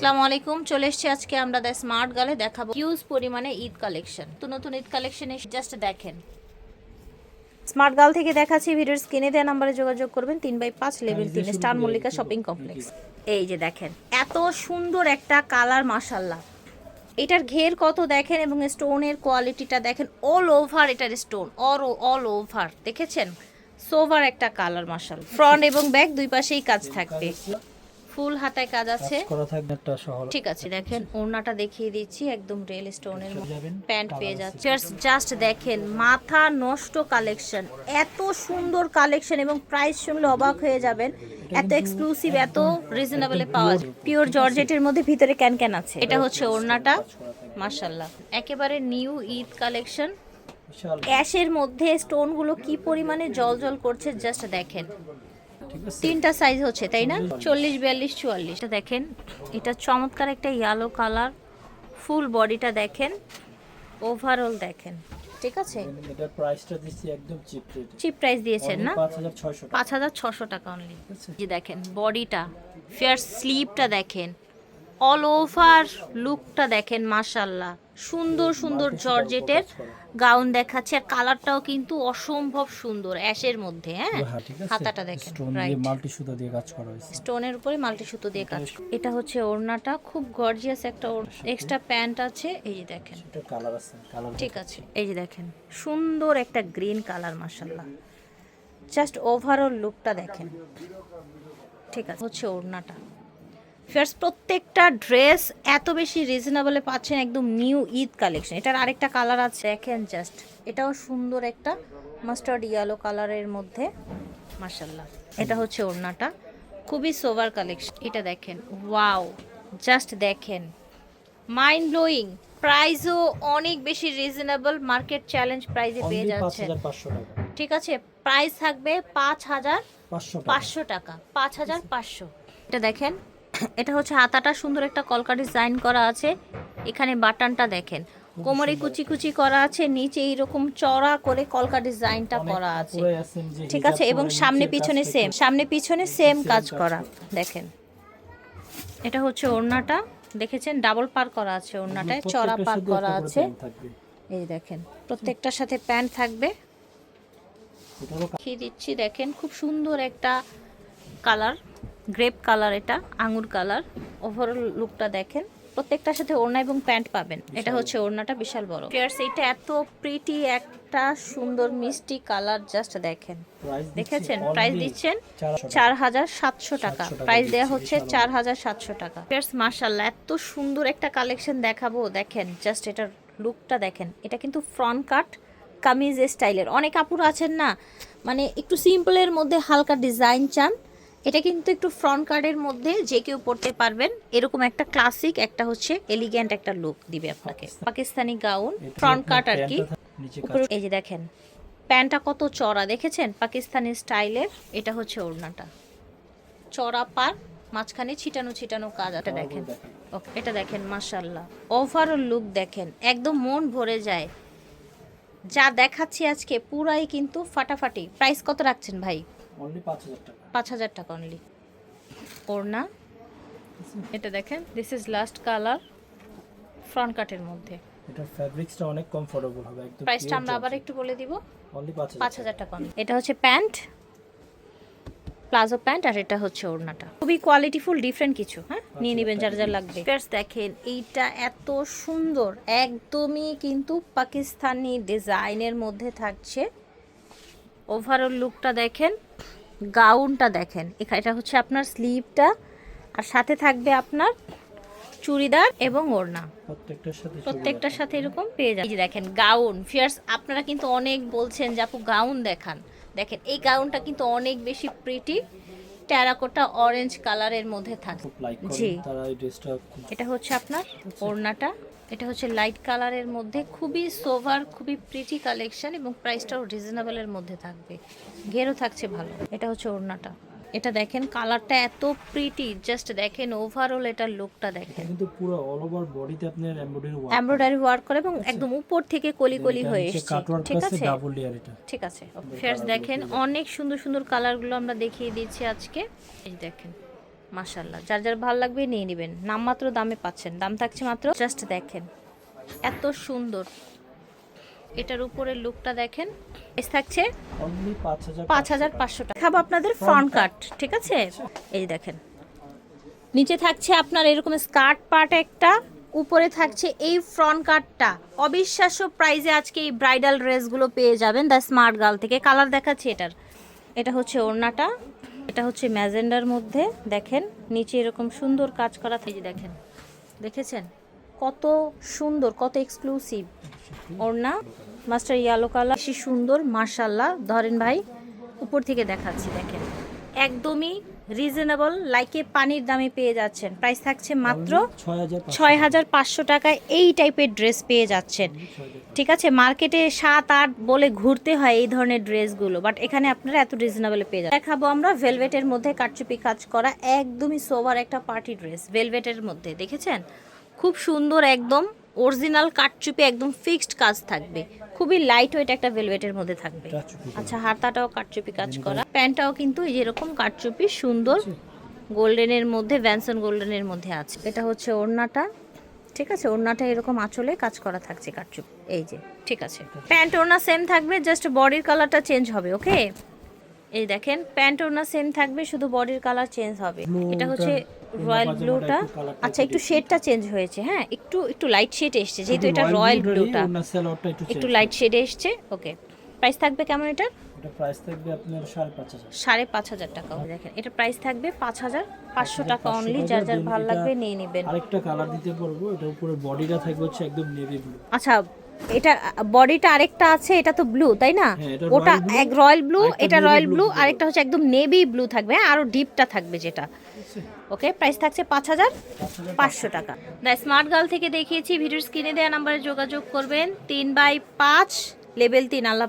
আসসালামু আলাইকুম চলে এসেছি আজকে আমরা দ্য স্মার্ট গালে দেখাবো হিউজ পরিমাণে ঈদ কালেকশন নতুন নতুন ঈদ কালেকশনে জাস্ট দেখেন। স্মার্ট গাল থেকে দেখাচ্ছি ভিডিওর স্ক্রিনে দেওয়া নাম্বারে যোগাযোগ করবেন তিন বাই পাঁচ লেভেল তিন স্টার মল্লিকা শপিং কমপ্লেক্স এই যে দেখেন এত সুন্দর একটা কালার মাসাল্লাহ এটার ঘের কত দেখেন এবং স্টোনের কোয়ালিটিটা দেখেন অল ওভার এটার স্টোন অর অল ওভার দেখেছেন? সোভার একটা কালার মাসাল ফ্রন্ট এবং ব্যাক দুই পাশেই কাজ থাকবে। ফুল হাতায় কাজ আছে। করা থাকবে একটা শহর। ঠিক আছে দেখেন ওড়নাটা দেখিয়ে দিচ্ছি একদম রিয়েল স্টোনের প্যান্ট পেয়ে যাচ্ছে জাস্ট দেখেন মাথা নষ্ট কালেকশন এত সুন্দর কালেকশন এবং প্রাইস শুনলে অবাক হয়ে যাবেন। এত এক্সক্লুসিভ এত রিজনেবলে পাওয়া যায়। পিওর জর্জেটের মধ্যে ভিতরে ক্যান ক্যান আছে। এটা হচ্ছে ওড়নাটা। মাশাল্লাহ একেবারে নিউ ঈদ কালেকশন অ্যাশের মধ্যে স্টোনগুলো কি পরিমাণে জল জল করছে জাস্ট দেখেন। তিনটা সাইজ হচ্ছে তাই না? চল্লিশ। বিয়াল্লিশ চুয়াল্লিশ। দেখেন এটা চমৎকার একটা ইয়েলো কালার ফুল বডিটা দেখেন ওভারঅল দেখেন ঠিক আছে? এটার প্রাইসটা দিচ্ছি একদম চিপ রেট চিপ প্রাইস দিয়েছেন না? পাঁচ হাজার ছয়শো টাকা। অনলি যে দেখেন বডিটা ফেয়ার স্লিপটা দেখেন অল ওভার লুকটা দেখেন মাশাল্লাহ সুন্দর সুন্দর জর্জেটের গাউন দেখাচ্ছে। আর কালারটাও কিন্তু অসম্ভব সুন্দর অ্যাশের মধ্যে হ্যাঁ? হ্যাঁ হাতাটা দেখেন মাল্টি সুতো দিয়ে কাজ করা হয়েছে। স্টোনের উপরে মাল্টি সুতো দিয়ে কাজ এটা হচ্ছে ওড়নাটা খুব গর্জিয়াস একটা এক্সট্রা প্যান্ট আছে এই যে দেখেন। এটা কালার আছে কালার ঠিক আছে এই যে দেখেন। সুন্দর একটা গ্রিন কালার মাসাল্লাহ জাস্ট ওভারঅল লুকটা দেখেন। ঠিক আছে হচ্ছে ওড়নাটা। ফার্স্ট প্রত্যেকটা ড্রেস এত বেশি রিজনেবলে পাচ্ছেন একদম নিউ ঈদ কালেকশন এটার আরেকটা কালার আছে দেখেন জাস্ট এটাও সুন্দর একটা মাস্টার্ড ইয়েলো কালারের মধ্যে মাসাল্লাহ এটা হচ্ছে ওড়নাটা। খুবই সোভার কালেকশন এটা দেখেন ওয়াও জাস্ট দেখেন। মাইন্ড ব্লোয়িং প্রাইসও অনেক বেশি রিজনেবল মার্কেট চ্যালেঞ্জ প্রাইসে পেয়ে যাচ্ছেন। ঠিক আছে প্রাইস থাকবে পাঁচ হাজার পাঁচশো টাকা। পাঁচ হাজার পাঁচশো। এটা দেখেন এটা হচ্ছে হাতাটা সুন্দর একটা কলকা ডিজাইন করা আছে। এখানে বাটনটা দেখেন। কোমরে কুচি কুচি করা আছে নিচে এইরকম চড়া করে কলকা ডিজাইনটা করা আছে। ঠিক আছে এবং সামনে পিছনে সেম সামনে পিছনে সেম কাজ করা। দেখেন। এটা হচ্ছে ওড়নাটা দেখেছেন? ডাবল পার করা আছে ওড়নাটায় চড়া পার করা আছে। এই দেখেন প্রত্যেকটার সাথে প্যান্ট থাকবে। দিচ্ছি দেখেন খুব সুন্দর একটা কালার। গ্রেপ কালার এটা আঙুর কালার। ওভারঅল লুকটা দেখেন প্রত্যেকটার সাথে ওড়না এবং প্যান্ট পাবেন। এটা হচ্ছে ওড়নাটা বিশাল বড়। ফিয়ার্স এটা এত প্রিটি একটা সুন্দর মিষ্টি কালার জাস্ট দেখেন। দেখেছেন? প্রাইস দিচ্ছেন চার হাজার সাতশো টাকা। 700 প্রাইস দেওয়া হচ্ছে চার হাজার সাতশো টাকা। ফিয়ার্স মার্শাল্লাহ এত সুন্দর একটা কালেকশন দেখাবো। দেখেন জাস্ট এটার লুকটা দেখেন। এটা কিন্তু ফ্রন্ট কাট কামিজ স্টাইলের অনেক কাপড় আছেন না? মানে একটু সিম্পলের মধ্যে হালকা ডিজাইন চান। এটা কিন্তু একটু ফ্রন্ট কার্ডের মধ্যে যে কেউ পড়তে পারবেন। এরকম একটা ক্লাসিক একটা হচ্ছে এলিগ্যান্ট একটা লুক দিবে আপনাকে। পাকিস্তানি গাউন ফ্রন্ট কাট আর কি। এই যে দেখেন প্যান্টটা কত চড়া দেখেছেন? পাকিস্তানি স্টাইলের এটা হচ্ছে ওড়নাটা। চড়া পার মাঝখানে ছিটানো ছিটানো কাজ এটা দেখেন। দেখেন। ওকে এটা দেখেন মাশাল্লাহ ওভারঅল লুক দেখেন একদম মন ভরে যায়। যা দেখাচ্ছি আজকে পুরাই কিন্তু ফাটাফাটি। প্রাইস কত রাখছেন ভাই? অনলি পাঁচ হাজার টাকা। অনলি ওড়না এটা দেখেন this is last colour front কাটের মধ্যে। এটার ফ্যাব্রিক্সটা অনেক কমফোর্টেবল হবে একদম প্রাইসটা আমরা আবার একটু বলে দিব। অনলি পাঁচ পাঁচ হাজার টাকা অনলি। এটা হচ্ছে প্যান্ট প্লাজো প্যান্ট আর এটা হচ্ছে ওড়নাটা। খুবই কোয়ালিটিফুল ডিফারেন্ট কিছু হ্যাঁ? নিয়ে নেবেন যার যার লাগবে। দেখেন এইটা এত সুন্দর একদমই কিন্তু পাকিস্তানি ডিজাইনের মধ্যে থাকছে। ওভারঅল লুকটা দেখেন গাউনটা দেখেন। এটা হচ্ছে আপনার স্লিভটা আর সাথে থাকবে আপনার চুড়িদার এবং ওড়না। প্রত্যেকটার সাথে প্রত্যেকটার সাথে এরকম পেয়ে যাবেন। দেখেন গাউন ফিয়ার্স আপনারা কিন্তু অনেক বলছেন যে আপু গাউন দেখান। দেখেন এই গাউনটা কিন্তু অনেক বেশি প্রিটি টেরাকোটা অরেঞ্জ কালারের মধ্যে থাকে। জি। এটা হচ্ছে আপনার ওড়নাটা। এটা হচ্ছে লাইট কালারের মধ্যে খুবই সোভার খুবই প্রিটি কালেকশন এবং প্রাইসটাও রিজনেবলের মধ্যে থাকবে। ঘেরও থাকছে ভালো। এটা হচ্ছে ওড়নাটা। এটা দেখেন কালারটা এত প্রিটি জাস্ট দেখেন ওভারঅল এটার লুকটা দেখেন। কিন্তু পুরো অল ওভার বডিতে আপনার এমব্রয়ডারি ওয়ার্ক এমব্রয়ডারি ওয়ার্ক করে এবং একদম উপর থেকে কলি কলি হয়ে এসেছে। ঠিক আছে ডাবল লেয়ার এটা। ঠিক আছে। ফেয়ার্স দেখেন অনেক সুন্দর সুন্দর কালারগুলো আমরা দেখিয়ে দিচ্ছি আজকে। এই দেখেন। মাশাল্লাহ যার যার ভালো লাগবে নিয়ে নেবেন। নামমাত্র দামে পাচ্ছেন। দাম থাকছে মাত্র জাস্ট দেখেন। এত সুন্দর। এটার উপরের লুকটা দেখেন। প্রাইস থাকছে অনলি পাঁচ হাজার পাঁচ হাজার পাঁচশো টাকা। খাব আপনাদের ফ্রন্ট কাট ঠিক আছে? এই দেখেন। নিচে থাকছে আপনার এরকম স্কার্ট পার্ট একটা। উপরে থাকছে এই ফ্রন্ট কাটটা অবিশ্বাস্য প্রাইজে আজকে এই ব্রাইডাল ড্রেসগুলো পেয়ে যাবেন দ্য স্মার্ট গার্ল থেকে। কালার দেখাচ্ছি এটার। এটা হচ্ছে ওড়নাটা। এটা হচ্ছে ম্যাজেন্ডার মধ্যে, দেখেন, নিচে এরকম সুন্দর কাজ করা থাকে। দেখেন, দেখেছেন? কত সুন্দর, কত এক্সক্লুসিভ ওড়না মাস্টার ইয়ালো কালার বেশি সুন্দর মার্শাল্লাহ ধরেন ভাই, উপর থেকে দেখাচ্ছি, দেখেন। একদমই রিজনেবল লাইকে পানির দামে পেয়ে যাচ্ছেন। প্রাইস থাকছে মাত্র ছয় হাজার পাঁচশো টাকায় এই টাইপের ড্রেস পেয়ে যাচ্ছেন। ঠিক আছে মার্কেটে সাত আট বলে ঘুরতে হয় এই ধরনের ড্রেসগুলো বাট এখানে আপনারা এত রিজনেবল পেয়ে যাবেন দেখাবো আমরা ভেলভেটের মধ্যে কাটচুপি কাজ করা একদমই সোভার একটা পার্টি ড্রেস ভেলভেটের মধ্যে দেখেছেন? খুব সুন্দর একদম অরিজিনাল কাটচুপি একদম ফিক্সড কাজ থাকবে। খুবই লাইট ওয়েট একটা ভেলভেটের মধ্যে থাকবে। আচ্ছা হাতাটাও কাটচুপি কাজ করা। প্যান্টটাও কিন্তু এই যেরকম কাটচুপি সুন্দর। গোল্ডেনের মধ্যে ভ্যানসন গোল্ডেনের মধ্যে আছে। এটা হচ্ছে ওড়নাটা। ঠিক আছে? ওড়নাটা এরকম আঁচলে কাজ করা থাকছে কাটচুপ এই যে ঠিক আছে। প্যান্ট ওড়না সেম থাকবে জাস্ট বডির কালারটা চেঞ্জ হবে ওকে এই দেখেন প্যান্ট ওড়না সেম থাকবে শুধু বডির কালার চেঞ্জ হবে। এটা হচ্ছে রয়্যাল ব্লুটা আচ্ছা একটু শেডটা চেঞ্জ হয়েছে হ্যাঁ? একটু একটু লাইট শেড এসছে যেহেতু এটা রয়্যাল ব্লুটা একটু লাইট শেডে এসছে ওকে প্রাইস থাকবে কেমন এটার? এটা প্রাইস থাকবে আপনার সাড়ে পাঁচ হাজার। সাড়ে পাঁচ হাজার টাকা দেখেন। এটা প্রাইস থাকবে পাঁচ হাজার পাঁচশো টাকা অনলি যার যার ভালো লাগবে নিয়ে নেবেন। আরেকটা কালার দিতে পারব এটা উপরে বডিটা থাকবে হচ্ছে একদম নেভি ব্লু আচ্ছা এটা বডিটা আরেকটা আছে এটা তো ব্লু তাই না? হ্যাঁ, ওটা এক রয়্যাল ব্লু এটা রয়্যাল ব্লু আরেকটা হচ্ছে একদম নেভি ব্লু থাকবে হ্যাঁ আরও ডিপটা থাকবে যেটা। ওকে প্রাইস থাকছে পাঁচ হাজার পাঁচশো টাকা। দ্য স্মার্ট গার্ল থেকে দেখিয়েছি ভিডিওর স্ক্রিনে দেওয়া নাম্বারে যোগাযোগ করবেন। তিন বাই পাঁচ লেভেল তিন আল্লাহ।